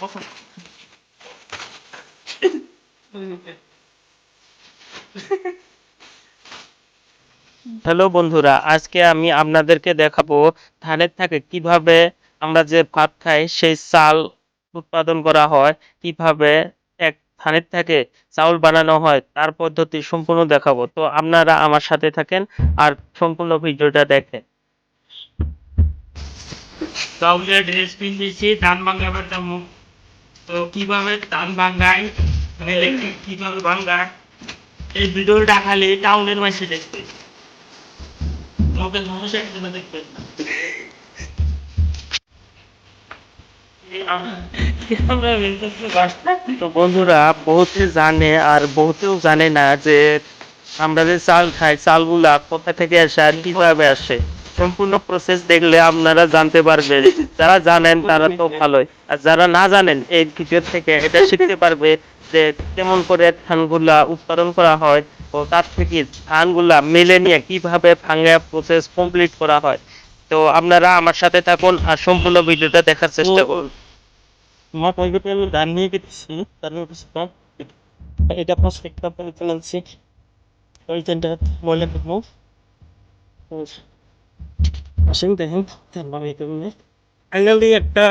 কখন? হ্যালো বন্ধুরা আজকে আমি আপনাদেরকে দেখাবো ধানের থেকে কীভাবে আমরা যে ভাত খাই সেই চাল উৎপাদন করা হয় কীভাবে ধানের থেকে চাউল বানানো হয়, তার পদ্ধতি সম্পূর্ণ দেখাবো। তো আপনারা আমার সাথে থাকেন আর সম্পূর্ণ ভিডিওটা দেখেন। চাউলের ড্রেস পিন্ধিছি, ধান ভাঙাবার তেমন তো কীভাবে ধান ভাঙায় মানে কীভাবে ভাঙায়, এই ভিডিওটা খালি টাউনের মাসে দেখতে লোকের একদম দেখবেন না। তো বন্ধুরা, বহুতে জানে আর বহুতেও জানে না যে আমরা যে চাল খাই, চালগুলা কোথা থেকে আসে আর কীভাবে আসে। সম্পূর্ণ প্রসেস দেখলে আপনারা জানতে পারবেন। যারা জানেন তারা তো ভালোই। আর যারা না জানেন, এই ভিডিও থেকে এটা শিখতে পারবে যে কেমন করে ধানগুলা উৎপাদন করা হয় ও তার থেকে ধানগুলা মেলে নিয়ে কীভাবে ভাঙা প্রসেস কমপ্লিট করা হয়। তো আপনারা আমার সাথে থাকুন আর সম্পূর্ণ ভিডিওটা দেখার চেষ্টা করুন। আমি ধান নিয়ে গেছি, তার এটা একটা করে ফেলেছি ওইখানটা ময়লা দেবো আসেন দেখেন ফাইনালি একটা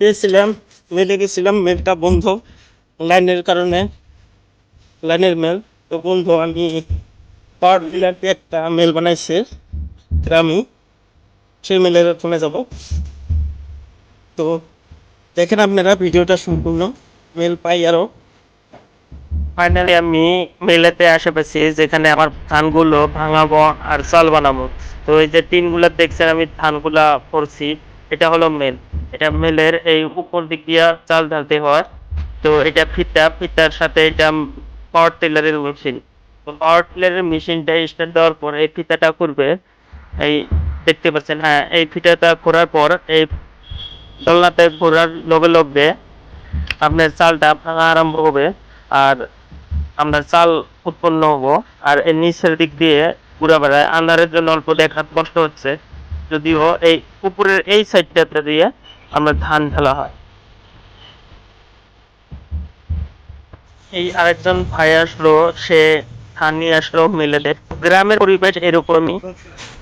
পেয়েছিলাম মেলে গেছিলাম মেলটা বন্ধ লাইনের কারণে, লাইনের মেল তো বন্ধু, আমি পাওয়ার টিলারতে একটা মেল বানাইছে আমি সেই মেলের ফোনে যাব। তো দেখেন আপনারা ভিডিওটা সম্পূর্ণ। মেল পাই আরও। ফাইনালি আমি মেলেতে আসে পেছি যেখানে আমার ধানগুলো ভাঙাবো আর চাল বানাবো। তো এই যে টিনগুলো দেখছেন আমি ধানগুলা করছি এটা হলো মেল এটা মেলের এই উপর দিক দিয়ে চাল ঢালতে হয়। তো এটা ফিতা, ফিতার সাথে এটা পাওয়ার টিলারের মেশিন পাওয়ার টিলারের মেশিনটা স্টার্ট দেওয়ার পর এই ফিতাটা করবে এই দেখতে পাচ্ছেন হ্যাঁ এই ফিতাটা করার পর এই দোলনাতে ঘোরার লগে লগে আপনার চালটা ভাঙা আরম্ভ হবে আর আমরা চাল উৎপন্ন হব। আর এর নিচের দিক দিয়ে ঘুরা বেড়ায়। আন্ধারের জন্য অল্প দেখা কষ্ট হচ্ছে। যদিও এই উপরের এই সাইডটাতে দিয়ে আমরা ধান ঢালা হয়। এই আরেকজন ভাই আসলো। সে গ্রামের পরিবেশ এরকমই।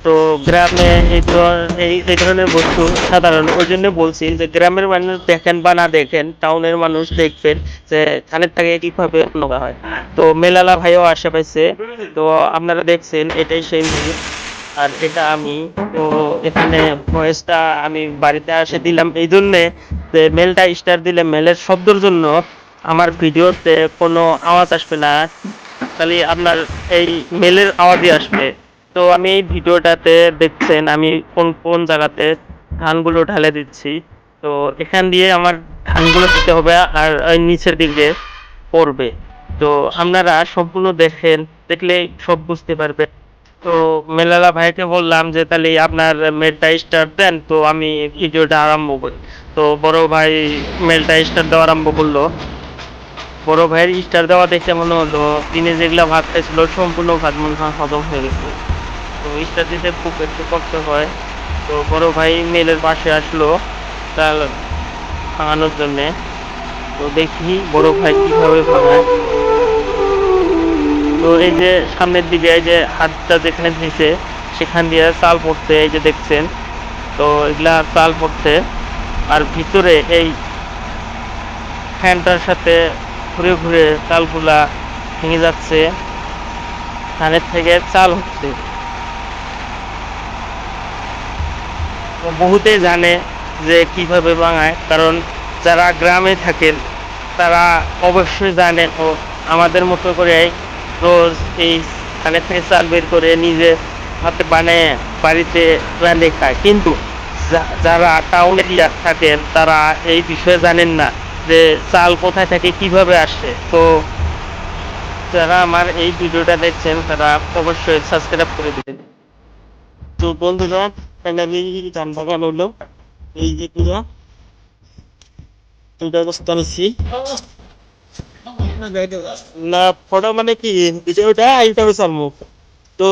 তো গ্রামে এই ধর- এই এই ধরনের বস্তু সাধারণ। ওই জন্য বলছি যে গ্রামের মানুষ দেখেন বা না দেখেন, টাউনের মানুষ দেখবেন যে হয়। তো মেলালা ভাইও তো আপনারা দেখছেন, এটাই সেই আর এটা আমি, তো এখানে ভয়েসটা আমি বাড়িতে আসে দিলাম। এই জন্যে যে মেলটা স্টার্ট দিলে মেলের শব্দর জন্য আমার ভিডিওতে কোনো আওয়াজ আসবে না। খালি আপনার এই মেলের আওয়াজই আসবে। তো আমি এই ভিডিওটাতে দেখছেন, আমি কোন কোন জায়গাতে ধানগুলো ঢালে দিচ্ছি। তো এখান দিয়ে আমার ধানগুলো দিতে হবে আর ওই নিচের দিকে পড়বে। তো আপনারা সম্পূর্ণ দেখেন, দেখলে সব বুঝতে পারবে তো মেলালা ভাইকে বললাম যে, তাহলে আপনার মেলটা স্টার্ট দেন। তো আমি ভিডিওটা আরম্ভ করি। তো বড় ভাই মেলটা স্টার্ট দেওয়া আরম্ভ করল। বড় ভাইয়ের স্টার দেওয়া দেখে মনে হলো দিনে যেগুলো ভাত খাইছিল সম্পূর্ণ ভাত মনে হয় হজম হয়ে গেছে। তো স্টার দিতে খুব একটু কষ্ট হয়। তো বড় ভাই মেলের পাশে আসলো তার ভাঙানোর জন্যে। তো দেখি বড় ভাই কীভাবে ভাঙায়। তো এই যে সামনের দিকে এই যে হাতটা যেখানে দিছে, সেখান দিয়ে চাল পড়ছে, এই যে দেখছেন। তো এগুলা চাল পড়ছে। আর ভিতরে এই ফ্যানটার সাথে ঘুরে ঘুরে চালগুলা ভেঙে যাচ্ছে। ধানের থেকে চাল হচ্ছে। বহুতেই জানে যে কীভাবে বাঙায় কারণ যারা গ্রামে থাকেন তারা অবশ্যই জানেন ও আমাদের মতো করে রোজ এই ধানের থেকে চাল বের করে নিজে হাতে বানিয়ে বাড়িতে রাঁধে খায়। কিন্তু যারা টাউন এরিয়া থাকেন, তারা এই বিষয়ে জানেন না। যে চাল কোথায় থেকে, কীভাবে আসে? তো যারা আমার এই ভিডিওটা দেখছেন, তারা অবশ্যই সাবস্ক্রাইব করে দিবেন। তো বন্ধুরা ফাইনালি বাগান হলো। এই যে পুরো দুটা অবস্থা নিচ্ছি না, ফটো মানে কি? ভিডিওটা এইভাবে চালবো। তো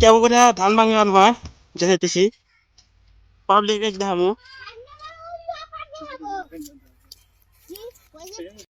কেমন করে ধান ভাঙানো হয় যেতেছি পাবলিক দেখামু